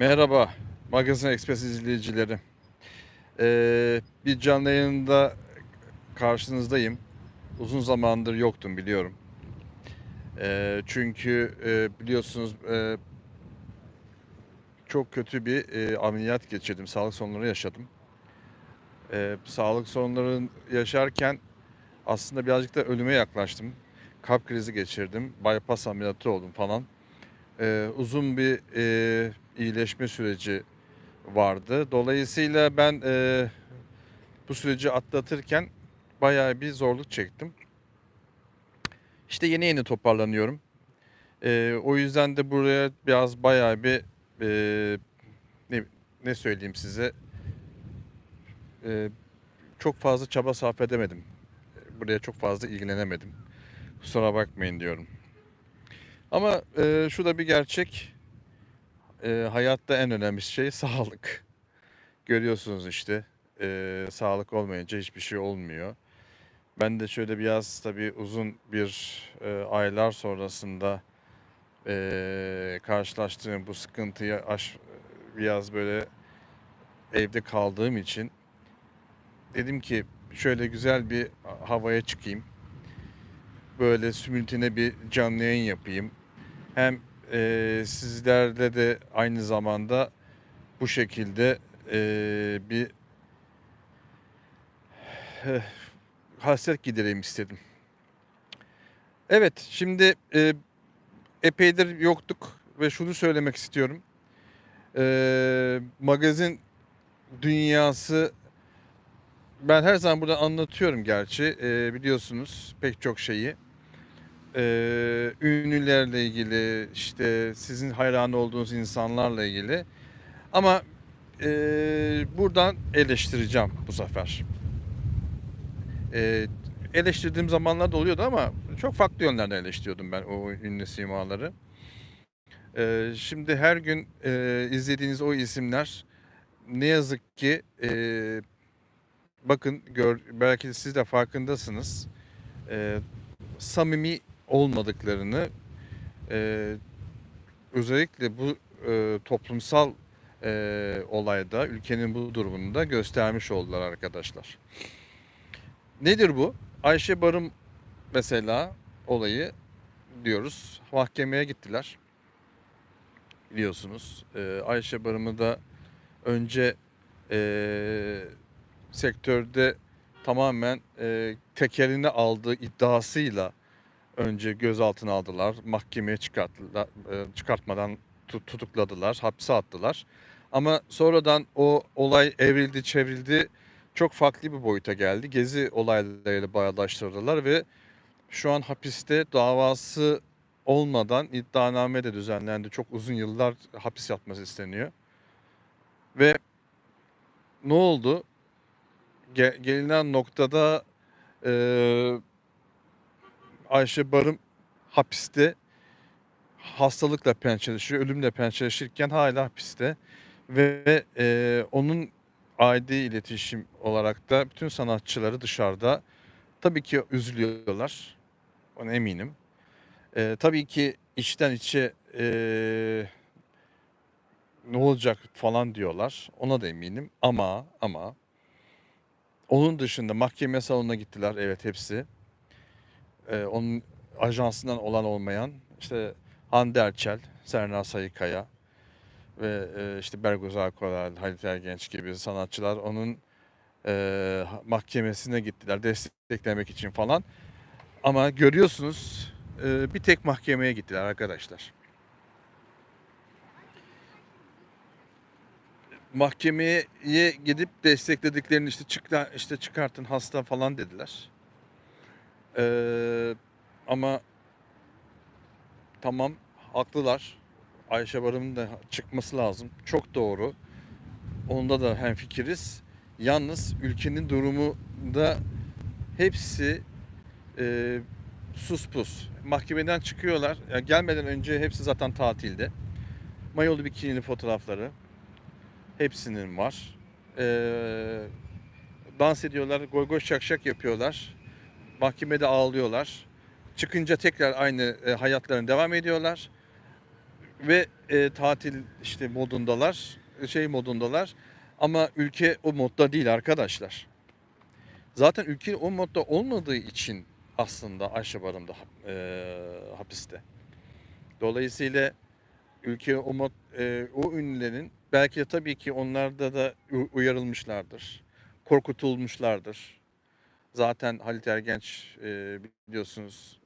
Merhaba, Magazin Express izleyicileri. Ee, bir canlı yayında karşınızdayım. Uzun zamandır yoktum biliyorum. Ee, çünkü e, biliyorsunuz e, çok kötü bir e, ameliyat geçirdim. Sağlık sorunları yaşadım. Ee, sağlık sorunları yaşarken aslında birazcık da ölüme yaklaştım. Kalp krizi geçirdim. Bypass ameliyatı oldum falan. Ee, uzun bir e, iyileşme süreci vardı. Dolayısıyla ben e, bu süreci atlatırken bayağı bir zorluk çektim. İşte yeni yeni toparlanıyorum. E, o yüzden de buraya biraz bayağı bir e, ne, ne söyleyeyim size e, çok fazla çaba sarf edemedim. Buraya çok fazla ilgilenemedim. Kusura bakmayın diyorum. Ama e, şu da bir gerçek. E, hayatta en önemli şey sağlık. Görüyorsunuz işte e, sağlık olmayınca hiçbir şey olmuyor. Ben de şöyle biraz tabii uzun bir e, aylar sonrasında e, karşılaştığım bu sıkıntıyı aş, biraz böyle evde kaldığım için dedim ki şöyle güzel bir havaya çıkayım. Böyle simultane bir canlı yayın yapayım. Hem e, sizlerle de aynı zamanda bu şekilde e, bir eh, hasret gidereyim istedim. Evet, şimdi e, epeydir yoktuk ve şunu söylemek istiyorum. E, magazin dünyası ben her zaman burada anlatıyorum gerçi e, biliyorsunuz pek çok şeyi. E, ünlülerle ilgili işte sizin hayran olduğunuz insanlarla ilgili ama e, buradan eleştireceğim bu sefer. E, eleştirdiğim zamanlar da oluyordu ama çok farklı yönlerden eleştiriyordum ben o ünlü simaları. E, şimdi her gün e, izlediğiniz o isimler ne yazık ki e, bakın gör, belki siz de farkındasınız. E, samimi olmadıklarını e, özellikle bu e, toplumsal e, olayda ülkenin bu durumunda göstermiş oldular arkadaşlar. Nedir bu? Ayşe Barım mesela olayı diyoruz. Mahkemeye gittiler. Biliyorsunuz. E, Ayşe Barım'ı da önce e, sektörde tamamen e, tekelini aldığı iddiasıyla önce gözaltına aldılar, mahkemeye e, çıkartmadan tut- tutukladılar, hapse attılar. Ama sonradan o olay evrildi, çevrildi, çok farklı bir boyuta geldi. Gezi olaylarıyla bağdaştırdılar ve şu an hapiste davası olmadan iddianame de düzenlendi. Çok uzun yıllar hapis yatması isteniyor. Ve ne oldu? Ge- gelinen noktada e, Ayşe Barım hapiste hastalıkla pençeleşiyor, ölümle pençeleşirken hala hapiste ve e, onun aidi iletişim olarak da bütün sanatçıları dışarıda tabii ki üzülüyorlar. Ona eminim. E, tabii ki içten içe e, ne olacak falan diyorlar. Ona da eminim. Ama ama onun dışında mahkeme salonuna gittiler. Evet hepsi. Ee, onun ajansından olan olmayan işte Hande Erçel, Serna Sayıkaya ve e, işte Bergoz Akoral, Halit Ergenç gibi sanatçılar onun e, mahkemesine gittiler desteklemek için falan. Ama görüyorsunuz e, bir tek mahkemeye gittiler arkadaşlar. Mahkemeye gidip desteklediklerini işte çıkta, işte çıkartın hasta falan dediler. Ee, ama tamam haklılar. Ayşe Barım'ın da çıkması lazım. Çok doğru. Onda da hemfikiriz. Yalnız ülkenin durumu da hepsi e, sus pus. Mahkemeden çıkıyorlar. Yani gelmeden önce hepsi zaten tatilde. Mayolu bikinili fotoğrafları hepsinin var. Ee, dans ediyorlar, goy goy şak şak yapıyorlar. Mahkemede ağlıyorlar. Çıkınca tekrar aynı e, hayatlarına devam ediyorlar. ve e, tatil işte modundalar, şey modundalar. Ama ülke o modda değil arkadaşlar. Zaten ülke o modda olmadığı için aslında Ayşe Barım'da e, hapiste. Dolayısıyla ülke o mod, e, o ünlülerin belki de tabii ki onlarda da uyarılmışlardır. Korkutulmuşlardır. Zaten Halit Ergenç e, biliyorsunuz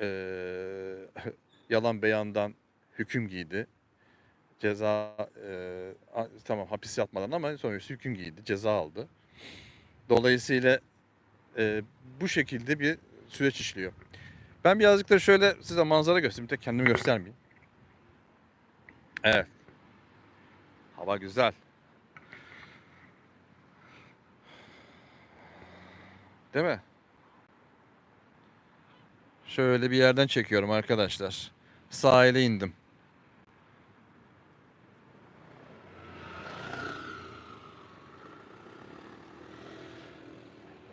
e, yalan beyandan hüküm giydi. Ceza e, tamam hapis yatmadan ama sonuçta hüküm giydi. Ceza aldı. Dolayısıyla e, bu şekilde bir süreç işliyor. Ben birazcık da şöyle size manzara göstereyim. Tek kendimi göstermeyeyim. Evet. Hava güzel. Değil mi? Şöyle bir yerden çekiyorum arkadaşlar. Sahile indim.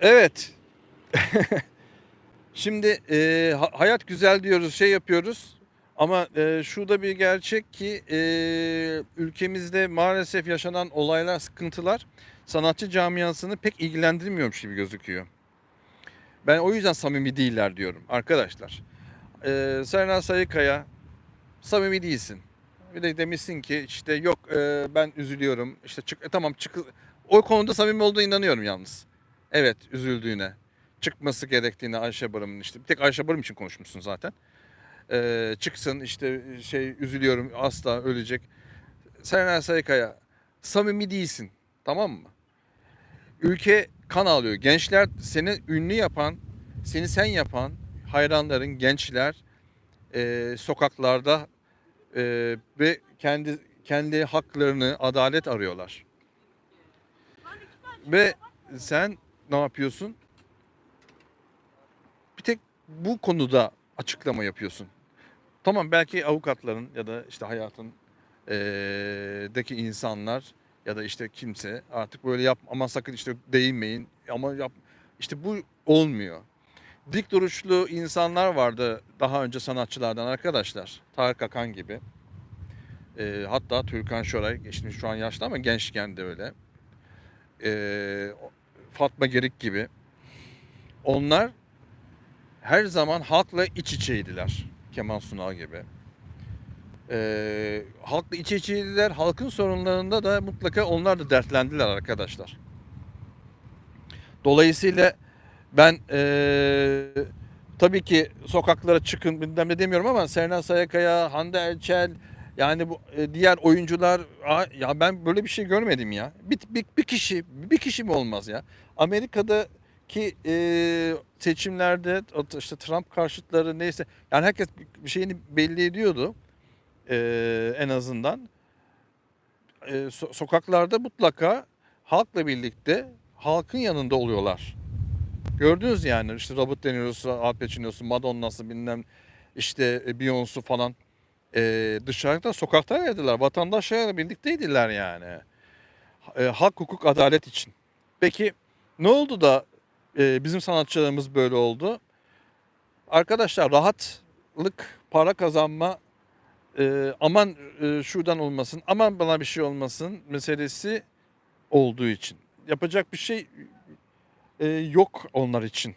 Evet. Şimdi e, ha- hayat güzel diyoruz, şey yapıyoruz. Ama e, şu da bir gerçek ki e, ülkemizde maalesef yaşanan olaylar, sıkıntılar sanatçı camiasını pek ilgilendirmiyormuş gibi gözüküyor. Ben o yüzden samimi değiller diyorum arkadaşlar. E, Serna Sayıkaya samimi değilsin. Bir de demişsin ki işte yok e, ben üzülüyorum. İşte çık e, tamam çık o konuda samimi olduğuna inanıyorum yalnız. Evet üzüldüğüne. Çıkması gerektiğine Ayşe Barım'ın işte bir tek Ayşe Barım için konuşmuşsun zaten. E, çıksın işte şey üzülüyorum asla ölecek. Serna Sayıkaya samimi değilsin tamam mı? Ülke kan ağlıyor. Gençler seni ünlü yapan, seni sen yapan hayranların, gençler e, sokaklarda e, ve kendi kendi haklarını, adalet arıyorlar. Ve sen ne yapıyorsun? Bir tek bu konuda açıklama yapıyorsun. Tamam belki avukatların ya da işte hayatın eee, deki insanlar ya da işte kimse artık böyle yap ama sakın işte değinmeyin ama yap işte bu olmuyor. Dik duruşlu insanlar vardı daha önce sanatçılardan arkadaşlar. Tarık Akan gibi. Eee, hatta Türkan Şoray şimdi şu an yaşlı ama gençken de öyle. Eee, Fatma Gerik gibi. Onlar her zaman halkla iç içeydiler. Kemal Sunal gibi. Ee, halkla iç içeydiler. Halkın sorunlarında da mutlaka onlar da dertlendiler arkadaşlar. Dolayısıyla ben ee, tabii ki sokaklara çıkın bilmem ne demiyorum ama Serna Sayakaya, Hande Erçel yani bu e, diğer oyuncular ya ben böyle bir şey görmedim ya. Bir, bir, bir kişi bir kişi mi olmaz ya? Amerika'daki e, seçimlerde işte Trump karşıtları neyse yani herkes bir şeyini belli ediyordu e, en azından. E, so- sokaklarda mutlaka halkla birlikte halkın yanında oluyorlar. Gördünüz yani işte Robert De Niro'su, Al Pacino'su, Madonna'sı bilmem işte e, Beyoncé falan e, dışarıda sokaktaydılar. Vatandaşlarla birlikteydiler yani. E, hak, hukuk, adalet için. Peki ne oldu da e, bizim sanatçılarımız böyle oldu? Arkadaşlar rahatlık, para kazanma, e, aman e, şuradan olmasın, aman bana bir şey olmasın meselesi olduğu için. Yapacak bir şey e, yok onlar için.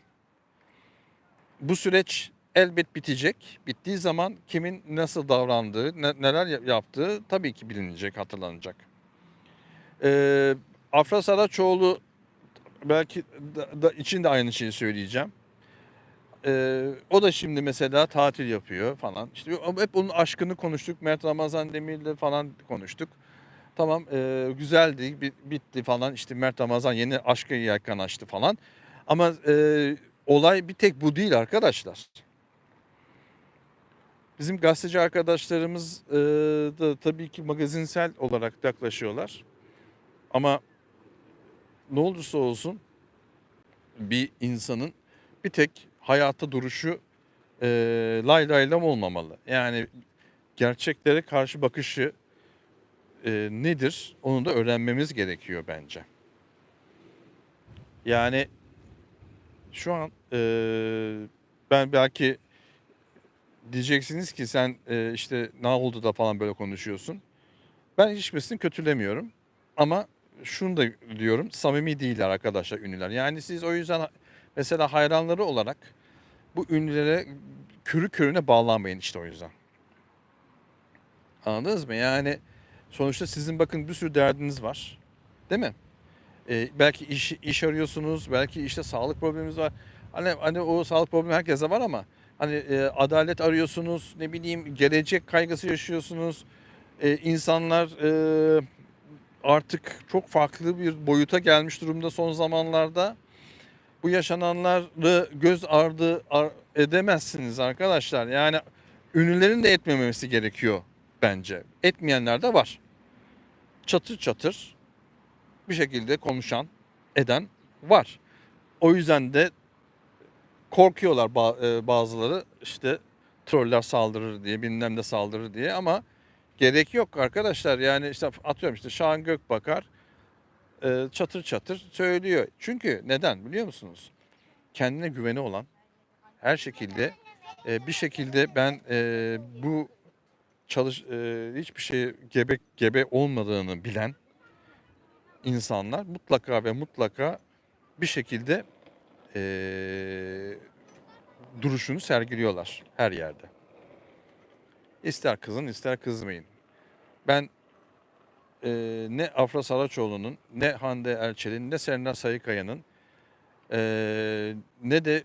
Bu süreç elbet bitecek. Bittiği zaman kimin nasıl davrandığı, ne- neler ya- yaptığı tabii ki bilinecek, hatırlanacak. Ee, Afra Saraçoğlu belki da, da için de aynı şeyi söyleyeceğim. Ee, o da şimdi mesela tatil yapıyor falan. İşte hep onun aşkını konuştuk. Mert Ramazan Demir'le falan konuştuk. Tamam e, güzeldi, bi- bitti falan. İşte Mert Ramazan yeni aşka yelken açtı falan. Ama e, olay bir tek bu değil arkadaşlar. Bizim gazeteci arkadaşlarımız e, da tabii ki magazinsel olarak yaklaşıyorlar. Ama ne olursa olsun bir insanın bir tek hayata duruşu e, lay lay olmamalı. Yani gerçeklere karşı bakışı e, nedir onu da öğrenmemiz gerekiyor bence. Yani şu an e, ben belki Diyeceksiniz ki sen e, işte ne oldu da falan böyle konuşuyorsun. Ben hiçbirisini kötülemiyorum. Ama şunu da diyorum samimi değiller arkadaşlar ünlüler. Yani siz o yüzden mesela hayranları olarak bu ünlülere körü körüne bağlanmayın işte o yüzden. Anladınız mı? Yani sonuçta sizin bakın bir sürü derdiniz var. Değil mi? Ee, belki iş, iş arıyorsunuz, belki işte sağlık probleminiz var. Hani, hani o sağlık problemi herkese var ama hani e, adalet arıyorsunuz, ne bileyim gelecek kaygısı yaşıyorsunuz. Ee, insanlar e, artık çok farklı bir boyuta gelmiş durumda son zamanlarda. Bu yaşananları göz ardı ar- edemezsiniz arkadaşlar. Yani ünlülerin de etmemesi gerekiyor bence. Etmeyenler de var. Çatır çatır bir şekilde konuşan, eden var. O yüzden de korkuyorlar e, bazıları işte troller saldırır diye, bilmem de saldırır diye ama gerek yok arkadaşlar. Yani işte atıyorum işte Şahan Gökbakar e, çatır çatır söylüyor. Çünkü neden biliyor musunuz? Kendine güveni olan her şekilde e, bir şekilde ben e, bu çalış hiçbir şey gebe gebe olmadığını bilen insanlar mutlaka ve mutlaka bir şekilde duruşunu sergiliyorlar her yerde. İster kızın ister kızmayın. Ben eee, ne Afra Saraçoğlu'nun ne Hande Erçel'in ne Serena Sayıkaya'nın eee, ne de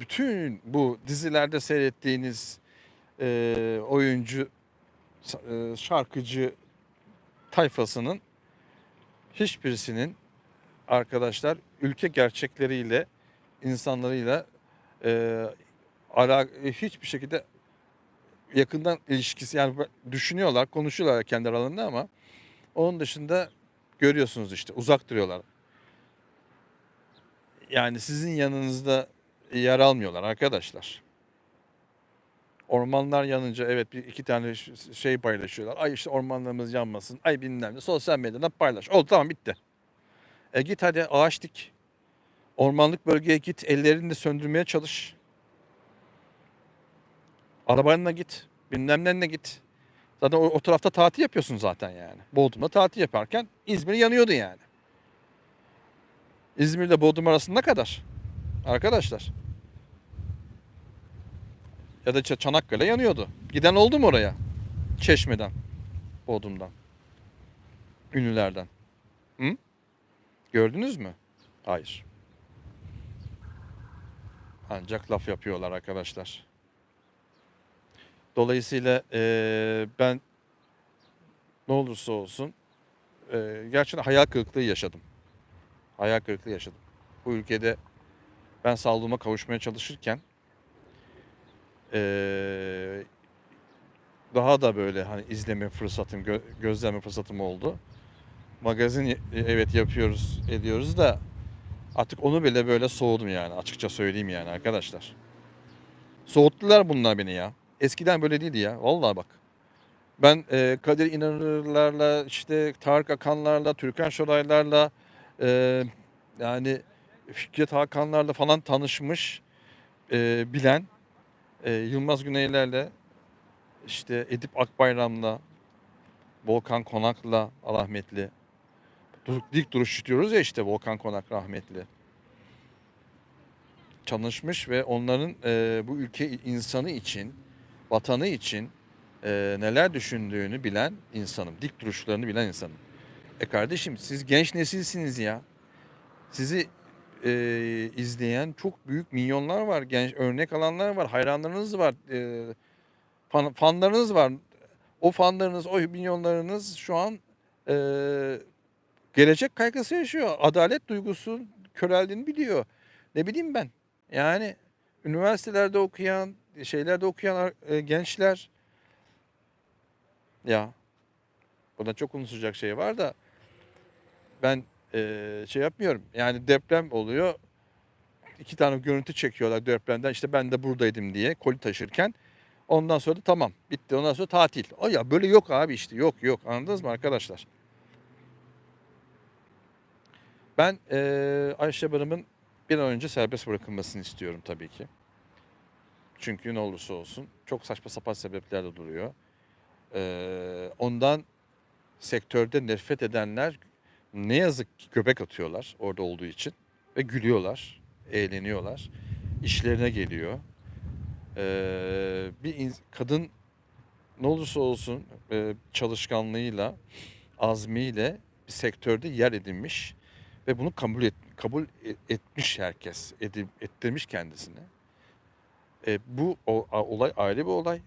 bütün bu dizilerde seyrettiğiniz eee, oyuncu eee, şarkıcı tayfasının hiçbirisinin arkadaşlar ülke gerçekleriyle insanlarıyla e, ala, hiçbir şekilde yakından ilişkisi yani düşünüyorlar, konuşuyorlar kendi aralarında ama onun dışında görüyorsunuz işte uzak duruyorlar. Yani sizin yanınızda yer almıyorlar arkadaşlar. Ormanlar yanınca evet bir iki tane şey paylaşıyorlar. Ay işte ormanlarımız yanmasın. Ay bilmem ne. Sosyal medyadan paylaş. Oldu tamam bitti. E git hadi ağaç dik. Ormanlık bölgeye git. Ellerini de söndürmeye çalış. Arabanla git. Bilmem nenle git. Zaten o, o tarafta tatil yapıyorsun zaten yani. Bodrum'da tatil yaparken İzmir yanıyordu yani. İzmir'le Bodrum arasında kadar. Arkadaşlar. Ya da Çanakkale yanıyordu. Giden oldu mu oraya? Çeşme'den, Bodrum'dan. Ünlülerden. Hı? Gördünüz mü? Hayır. Ancak laf yapıyorlar arkadaşlar. Dolayısıyla eee, ben ne olursa olsun eee gerçekten hayal kırıklığı yaşadım. Hayal kırıklığı yaşadım. Bu ülkede ben sağlığıma kavuşmaya çalışırken eee, daha da böyle hani izleme fırsatım, gö- gözleme fırsatım oldu. Magazin e, evet yapıyoruz, ediyoruz da artık onu bile böyle soğudum yani açıkça söyleyeyim yani arkadaşlar. Soğuttular bunlar beni ya. Eskiden böyle değildi ya. Vallahi bak. Ben e, Kadir İnanırlarla işte Tarık Akanlarla, Türkan Şoraylarla e, yani Fikret Hakanlarla falan tanışmış e, bilen e, Yılmaz Güneylerle işte Edip Akbayram'la Volkan Konak'la rahmetli dik duruş tutuyoruz ya işte Volkan Konak rahmetli. Çalışmış ve onların e, bu ülke insanı için, vatanı için e, neler düşündüğünü bilen insanım. Dik duruşlarını bilen insanım. E kardeşim siz genç nesilsiniz ya. Sizi e, izleyen çok büyük milyonlar var. Genç örnek alanlar var. Hayranlarınız var. E, fan- fanlarınız var. O fanlarınız, o milyonlarınız şu an e, gelecek kaygısı yaşıyor. Adalet duygusu köreldiğini biliyor. Ne bileyim ben. Yani üniversitelerde okuyan, şeylerde okuyan e, gençler ya buna çok konuşacak şey var da ben e, şey yapmıyorum. Yani deprem oluyor. iki tane görüntü çekiyorlar depremden. İşte ben de buradaydım diye koli taşırken. Ondan sonra da tamam bitti. Ondan sonra tatil. O ya böyle yok abi işte yok yok anladınız mı arkadaşlar? Ben eee Ayşe Barım'ın bir an önce serbest bırakılmasını istiyorum tabii ki. Çünkü ne olursa olsun çok saçma sapan sebeplerle duruyor. Ee, ondan sektörde nefret edenler ne yazık ki göbek atıyorlar orada olduğu için ve gülüyorlar, eğleniyorlar. İşlerine geliyor. Ee, bir kadın ne olursa olsun e, çalışkanlığıyla, azmiyle bir sektörde yer edinmiş ve bunu kabul et, kabul e- etmiş herkes, edip, ettirmiş kendisine. E, bu o- a- olay ayrı bir olay.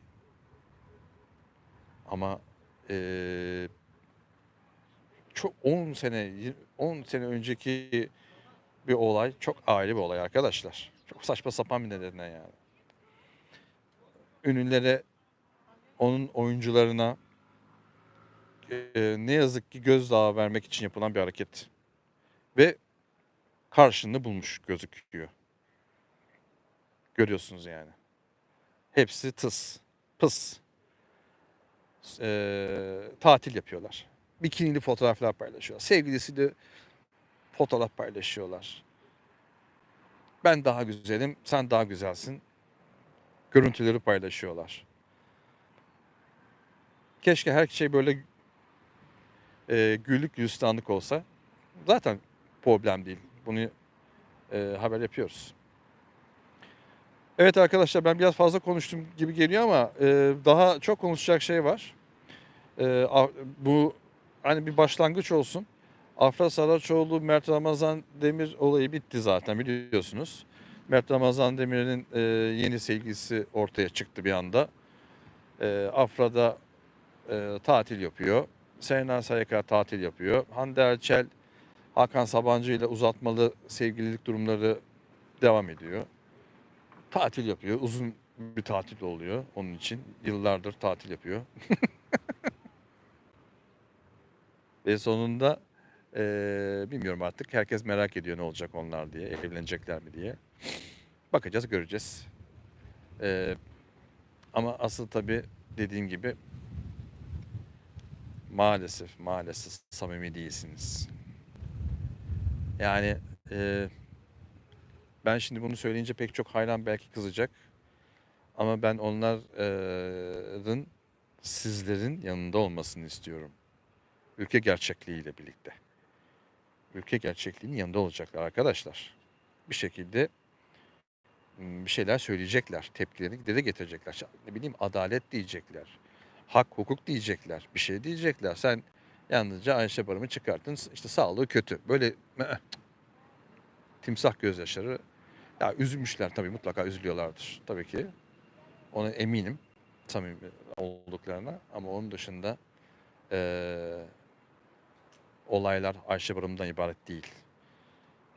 Ama e, çok 10 sene yir- 10 sene önceki bir olay çok ayrı bir olay arkadaşlar. Çok saçma sapan bir nedenden yani. Ünlülere, onun oyuncularına e, ne yazık ki gözdağı vermek için yapılan bir hareket. Ve karşılığını bulmuş gözüküyor. Görüyorsunuz yani. Hepsi tıs, pıs. Eee, tatil yapıyorlar. Bikinili fotoğraflar paylaşıyorlar. Sevgilisiyle fotoğraf paylaşıyorlar. Ben daha güzelim, sen daha güzelsin. Görüntüleri paylaşıyorlar. Keşke her şey böyle eee güllük gülistanlık olsa. Zaten problem değil. Bunu eee, haber yapıyoruz. Evet arkadaşlar ben biraz fazla konuştum gibi geliyor ama e, daha çok konuşacak şey var. E, bu hani bir başlangıç olsun. Afra Saraçoğlu, Mert Ramazan Demir olayı bitti zaten biliyorsunuz. Mert Ramazan Demir'in e, yeni sevgilisi ortaya çıktı bir anda. E, Afra'da e, tatil yapıyor. Sena Sayaka tatil yapıyor. Hande Erçel, Hakan Sabancı ile uzatmalı sevgililik durumları devam ediyor tatil yapıyor. Uzun bir tatil oluyor onun için. Yıllardır tatil yapıyor. Ve sonunda eee, bilmiyorum artık herkes merak ediyor ne olacak onlar diye. Evlenecekler mi diye. Bakacağız göreceğiz. Eee, ama asıl tabii dediğim gibi maalesef maalesef samimi değilsiniz. Yani eee ben şimdi bunu söyleyince pek çok hayran belki kızacak. Ama ben onların sizlerin yanında olmasını istiyorum. Ülke gerçekliğiyle birlikte. Ülke gerçekliğinin yanında olacaklar arkadaşlar. Bir şekilde m, bir şeyler söyleyecekler. Tepkilerini dile getirecekler. Ne bileyim adalet diyecekler. Hak, hukuk diyecekler. Bir şey diyecekler. Sen yalnızca Ayşe Barım'ı çıkarttın. işte sağlığı kötü. Böyle timsah gözyaşları ya üzülmüşler tabii mutlaka üzülüyorlardır tabii ki. Ona eminim samimi olduklarına ama onun dışında eee, olaylar Ayşe Barım'dan ibaret değil.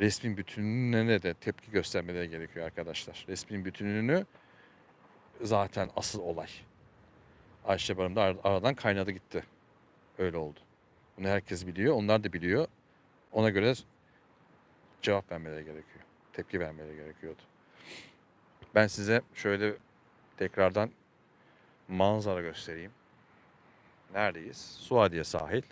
Resmin bütününe de tepki göstermeleri gerekiyor arkadaşlar. Resmin bütününü zaten asıl olay. Ayşe Barım da ar- aradan kaynadı gitti. Öyle oldu. Bunu herkes biliyor, onlar da biliyor. Ona göre cevap vermeleri gerekiyor. Tepki vermeleri gerekiyordu. Ben size şöyle tekrardan manzara göstereyim. Neredeyiz? Suadiye sahil.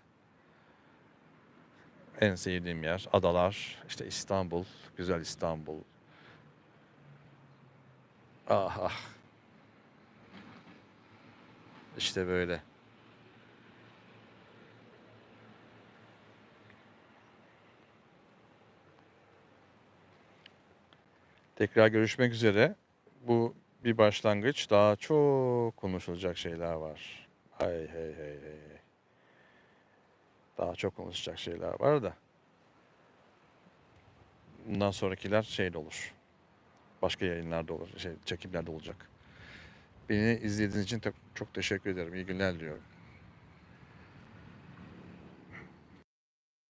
En sevdiğim yer adalar, işte İstanbul, güzel İstanbul. Ah ah. İşte böyle. Tekrar görüşmek üzere. Bu bir başlangıç. Daha çok konuşulacak şeyler var. Hay hey hey hey. Daha çok konuşacak şeyler var da. Bundan sonrakiler şeyde olur. Başka yayınlarda olur. Şey, çekimlerde olacak. Beni izlediğiniz için çok teşekkür ederim. İyi günler diliyorum.